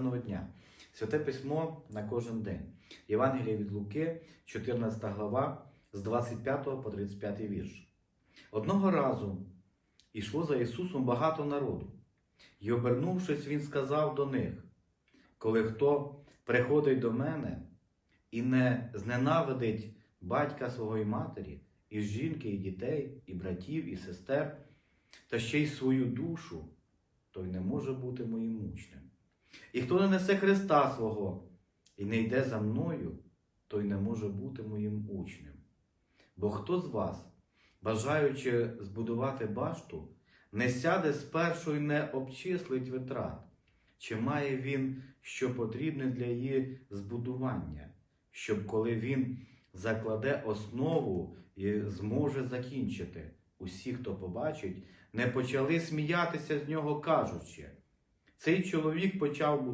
гарного дня. Святе письмо на кожен день. Євангеліє від Луки, 14 глава, з 25 по 35 вірш. Одного разу йшло за Ісусом багато народу, і, обернувшись, Він сказав до них: Коли хто приходить до мене і не зненавидить батька свого і матері, і жінки, і дітей, і братів, і сестер, та ще й свою душу, той не може бути моїм учнем. І хто не несе Христа свого і не йде за мною, той не може бути моїм учнем. Бо хто з вас, бажаючи збудувати башту, не сяде спершу і не обчислить витрат, чи має він що потрібне для її збудування, щоб коли він закладе основу і зможе закінчити, усі, хто побачить, не почали сміятися з нього, кажучи, цей чоловік почав будувати.